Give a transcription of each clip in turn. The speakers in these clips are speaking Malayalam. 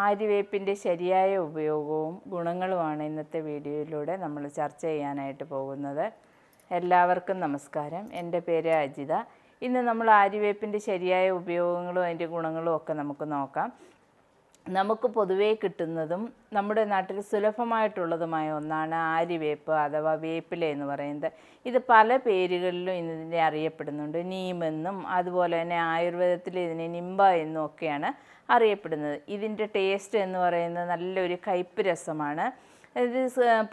ആര്യവേപ്പിന്റെ ശരിയായ ഉപയോഗവും ഗുണങ്ങളുമാണ് ഇന്നത്തെ വീഡിയോയിലൂടെ നമ്മൾ ചർച്ച ചെയ്യാനായിട്ട് പോകുന്നത്. എല്ലാവർക്കും നമസ്കാരം. എന്റെ പേര് അജിത. ഇന്ന് നമ്മൾ ആര്യവേപ്പിന്റെ ശരിയായ ഉപയോഗങ്ങളും അതിന്റെ ഗുണങ്ങളും ഒക്കെ നമുക്ക് നോക്കാം. നമുക്ക് പൊതുവേ കിട്ടുന്നതും നമ്മുടെ നാട്ടിൽ സുലഭമായിട്ടുള്ളതുമായ ഒന്നാണ് ആര്യവേപ്പ് അഥവാ വേപ്പില എന്ന് പറയുന്നത്. ഇത് പല പേരുകളിലും ഇതിനെ അറിയപ്പെടുന്നുണ്ട്. നീമെന്നും അതുപോലെ തന്നെ ആയുർവേദത്തിൽ ഇതിനെ നിമ്പ എന്നും ഒക്കെയാണ് അറിയപ്പെടുന്നത്. ഇതിന്റെ ടേസ്റ്റ് എന്ന് പറയുന്നത് നല്ലൊരു കയ്പ്പ് രസമാണ്. ഇത്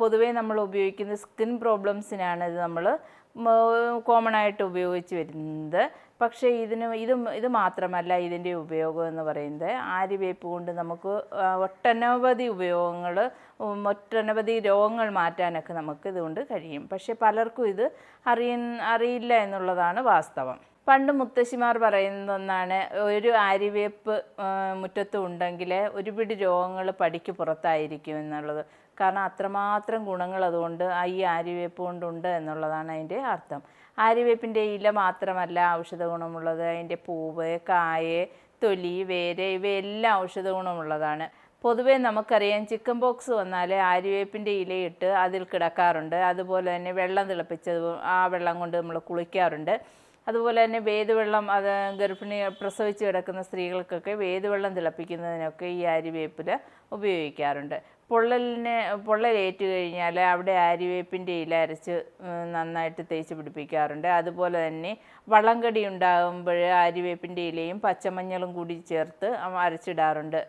പൊതുവേ നമ്മൾ ഉപയോഗിക്കുന്ന സ്കിൻ പ്രോബ്ലംസിനാണ് ഇത് നമ്മൾ കോമൺ ആയിട്ട് ഉപയോഗിച്ച് വരുന്നത്. പക്ഷേ ഇതിന് ഇത് ഇത് മാത്രമല്ല ഇതിന്റെ ഉപയോഗം എന്ന് പറയുന്നത്. ആര്യവേപ്പ് കൊണ്ട് നമുക്ക് ഒട്ടനവധി ഉപയോഗങ്ങൾ ഒട്ടനവധി രോഗങ്ങൾ മാറ്റാനൊക്കെ നമുക്ക് ഇതുകൊണ്ട് കഴിയും. പക്ഷേ പലർക്കും ഇത് അറിയ അറിയില്ല എന്നുള്ളതാണ് വാസ്തവം. പണ്ട് മുത്തശ്ശിമാർ പറയുന്ന ഒന്നാണ് ഒരു ആര്യവേപ്പ് മുറ്റത്ത് ഉണ്ടെങ്കിൽ ഒരുപിടി രോഗങ്ങൾ പടിക്ക് പുറത്തായിരിക്കും എന്നുള്ളത്. കാരണം അത്രമാത്രം ഗുണങ്ങൾ അതുകൊണ്ട് ഈ ആര്യവേപ്പ് കൊണ്ടുണ്ട് എന്നുള്ളതാണ് അതിന്റെ അർത്ഥം. ആര്യവേപ്പിന്റെ ഇല മാത്രമല്ല ഔഷധ ഗുണമുള്ളത്. അതിന്റെ പൂവ് കായ് തൊലി വേര് ഇവയെല്ലാം ഔഷധ ഗുണമുള്ളതാണ്. പൊതുവേ നമുക്കറിയാം ചിക്കൻ ബോക്സ് വന്നാൽ ആര്യവേപ്പിന്റെ ഇലയിട്ട് അതിൽ കിടക്കാറുണ്ട്. അതുപോലെ തന്നെ വെള്ളം തിളപ്പിച്ചത് ആ വെള്ളം കൊണ്ട് നമ്മൾ കുളിക്കാറുണ്ട്. അതുപോലെ തന്നെ വേദവെള്ളം അത് ഗർഭിണി പ്രസവിച്ച് കിടക്കുന്ന സ്ത്രീകൾക്കൊക്കെ വേദവെള്ളം തിളപ്പിക്കുന്നതിനൊക്കെ ഈ ആര്യവേപ്പില ഉപയോഗിക്കാറുണ്ട്. പൊള്ളലിന് പൊള്ളലേറ്റ് കഴിഞ്ഞാൽ അവിടെ ആര്യവേപ്പിന്റെ ഇല അരച്ച് നന്നായിട്ട് തേച്ച് പിടിപ്പിക്കാറുണ്ട്. അതുപോലെ തന്നെ വളങ്കടി ഉണ്ടാകുമ്പോൾ ആര്യവേപ്പിന്റെ ഇലയും പച്ചമഞ്ഞളും കൂടി ചേർത്ത് അരച്ചിടാറുണ്ട്.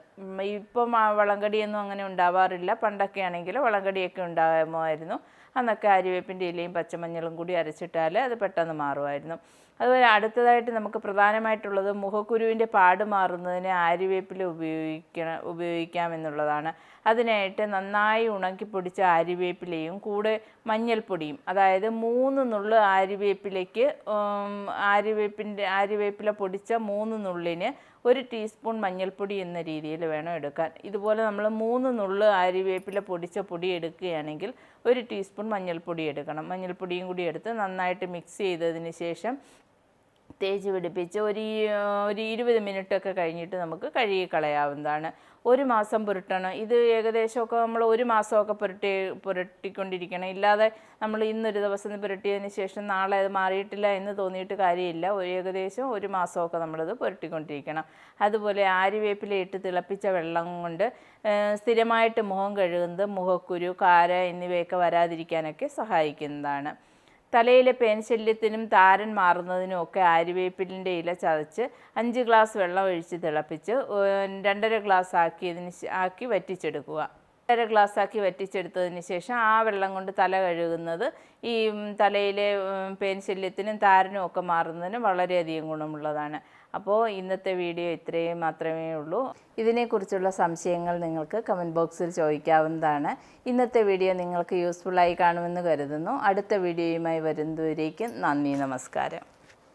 ഇപ്പം വളങ്കടിയൊന്നും അങ്ങനെ ഉണ്ടാവാറില്ല. പണ്ടൊക്കെ ആണെങ്കിൽ വളങ്കടിയൊക്കെ ഉണ്ടാകുമായിരുന്നു അന്നൊക്കെ ആര്യവേപ്പിന്റെ ഇലയും പച്ചമഞ്ഞളും കൂടി അരച്ചിട്ടാൽ അത് പെട്ടെന്ന് മാറുമായിരുന്നു. അതുപോലെ അടുത്തതായിട്ട് നമുക്ക് പ്രധാനമായിട്ടുള്ളത് മുഖക്കുരുവിന്റെ പാട് മാറുന്നതിന് ആര്യവേപ്പില ഉപയോഗിക്കണം ഉപയോഗിക്കാം എന്നുള്ളതാണ് അതിനായിട്ട് നന്നായി ഉണക്കി പൊടിച്ച ആര്യവേപ്പിലയും കൂടെ മഞ്ഞൾപ്പൊടിയും അതായത് മൂന്ന് നുള്ള് ആര്യവേപ്പിലയ്ക്ക് ആര്യവേപ്പിന്റെ ആര്യവേപ്പില പൊടിച്ച മൂന്ന് നുള്ളിന് ഒരു ടീസ്പൂൺ മഞ്ഞൾപ്പൊടി എന്ന രീതിയിൽ വേണം എടുക്കാൻ. ഇതുപോലെ നമ്മൾ മൂന്ന് നുള്ള് ആര്യവേപ്പില പൊടിച്ച പൊടി എടുക്കുകയാണെങ്കിൽ ഒരു ടീസ്പൂൺ മഞ്ഞൾപ്പൊടി എടുക്കണം. മഞ്ഞൾപ്പൊടിയും കൂടി എടുത്ത് നന്നായിട്ട് മിക്സ് ചെയ്തതിന് ശേഷം തേച്ച് പിടിപ്പിച്ച് ഒരു ഒരു ഇരുപത് മിനിറ്റൊക്കെ കഴിഞ്ഞിട്ട് നമുക്ക് കഴുകി കളയാവുന്നതാണ് ഒരു മാസം പുരട്ടണം. ഇത് ഏകദേശമൊക്കെ നമ്മൾ ഒരു മാസമൊക്കെ പുരട്ടി പുരട്ടിക്കൊണ്ടിരിക്കണം. ഇല്ലാതെ നമ്മൾ ഇന്നൊരു ദിവസം പുരട്ടിയതിന് ശേഷം നാളെ അത് മാറിയിട്ടില്ല എന്ന് തോന്നിയിട്ട് കാര്യമില്ല. ഏകദേശം ഒരു മാസമൊക്കെ നമ്മളത് പുരട്ടിക്കൊണ്ടിരിക്കണം. അതുപോലെ ആര്യവേപ്പില ഇട്ട് തിളപ്പിച്ച വെള്ളം കൊണ്ട് സ്ഥിരമായിട്ട് മുഖം കഴുകുന്നത് മുഖക്കുരു കാര എന്നിവയൊക്കെ വരാതിരിക്കാനൊക്കെ സഹായിക്കുന്നതാണ്. തലയിലെ പേൻശല്യത്തിനും താരൻ മാറുന്നതിനും ഒക്കെ ആര്യവേപ്പിലിന്റെ ഇല ചതച്ച് അഞ്ച് ഗ്ലാസ് വെള്ളം ഒഴിച്ച് തിളപ്പിച്ച് രണ്ടര ഗ്ലാസ് ആക്കിയതിന് ആക്കി വറ്റിച്ചെടുക്കുക. രണ്ടര ഗ്ലാസ് ആക്കി വറ്റിച്ചെടുത്തതിന് ശേഷം ആ വെള്ളം കൊണ്ട് തല കഴുകുന്നത് ഈ തലയിലെ പേൻശല്യത്തിനും താരനും ഒക്കെ മാറുന്നതിനും വളരെയധികം ഗുണമുള്ളതാണ്. അപ്പോൾ ഇന്നത്തെ വീഡിയോ ഇത്രയും മാത്രമേ ഉള്ളൂ. ഇതിനെക്കുറിച്ചുള്ള സംശയങ്ങൾ നിങ്ങൾക്ക് കമന്റ് ബോക്സിൽ ചോദിക്കാവുന്നതാണ്. ഇന്നത്തെ വീഡിയോ നിങ്ങൾക്ക് യൂസ്ഫുള്ളായി കാണുമെന്ന് കരുതുന്നു. അടുത്ത വീഡിയോയുമായി വരുന്നതുവരേക്കും നന്ദി നമസ്കാരം.